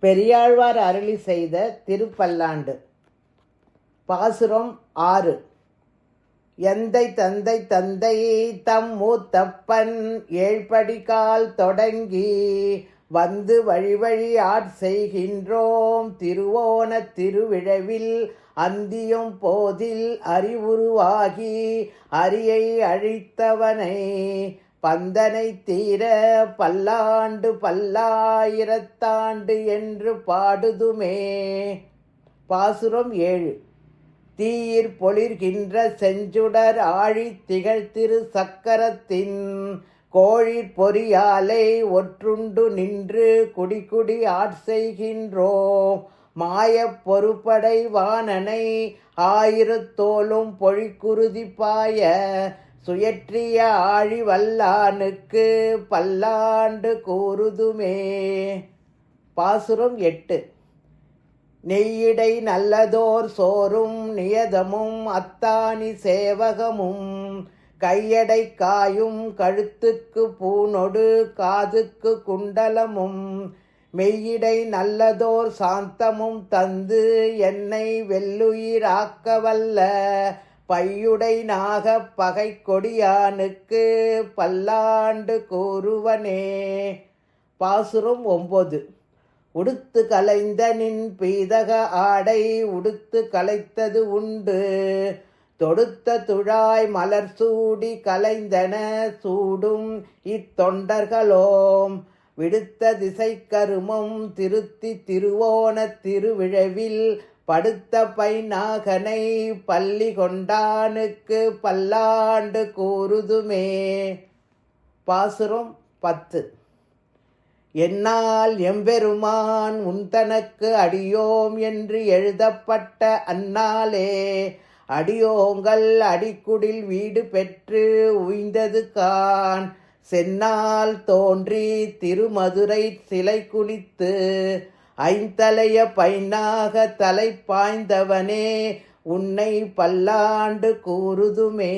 பெரியாழ்வார் அருளி செய்த திருப்பல்லாண்டு. பாசுரம் ஆறு. எந்தை தந்தை தந்தை தம் மூத்தப்பன் ஏழ்படிகால் தொடங்கி வந்து வழி வழி ஆட் செய்கின்றோம். திருவோண திருவிழவில் அந்தியும் போதில் அறிவுருவாகி அரியை அழித்தவனை பந்தனை தீர பல்லாண்டு பல்லாயிரத்தாண்டு என்று பாடுதுமே. பாசுரம் ஏழு. தீயிற் பொழிர்கின்ற செஞ்சுடர் ஆழி திகழ்த்திரு சக்கரத்தின் கோழிற் பொறியாலை ஒற்றுண்டு நின்று குடிக்குடி ஆட்செய்கின்றோம் மாயப் பொறுப்படை வாணனை ஆயிரத்தோளும் பொழிக்குருதி பாய சுயற்றிய ஆழி வல்லானுக்கு பல்லாண்டு கூறுதுமே பாசுரம் எட்டு. நெய்யிடை நல்லதோர் சோறும் நியதமும் அத்தானி சேவகமும் கையடை காயும் கழுத்துக்கு பூனொடு காதுக்கு குண்டலமும் மெய்யிடை நல்லதோர் சாந்தமும் தந்து என்னை வெல்லுயிராக்கவல்ல. பையுடை நாக பகை கொடியானுக்கு பல்லாண்டு கூறுவனே. பாசுரம் ஒம்பது. உடுத்து கலைந்த நின் பீதக ஆடை உடுத்து கலைத்தது உண்டு. தொடுத்த துழாய் மலர் சூடி கலைந்தன சூடும் இத்தொண்டர்களோம் விடுத்த திசை கருமம் திருத்தி திருவோண திருவிழவில் படுத்த பைநாகனை பள்ளி கொண்டானுக்கு பல்லாண்டு கூறுதுமே. பாசுரம் பத்து. என்னால் எம்பெருமான் உன் தனக்கு அடியோம் என்று எழுதப்பட்ட அன்னாலே அடியோங்கள் அடிக்குடில் வீடு பெற்று உய்ந்தது கான் சென்னால் தோன்றி திருமதுரை சிலை குளித்து ஐந்தலைய பைனாக தலை பாய்ந்தவனே உன்னை பல்லாண்டு கூறுதுமே.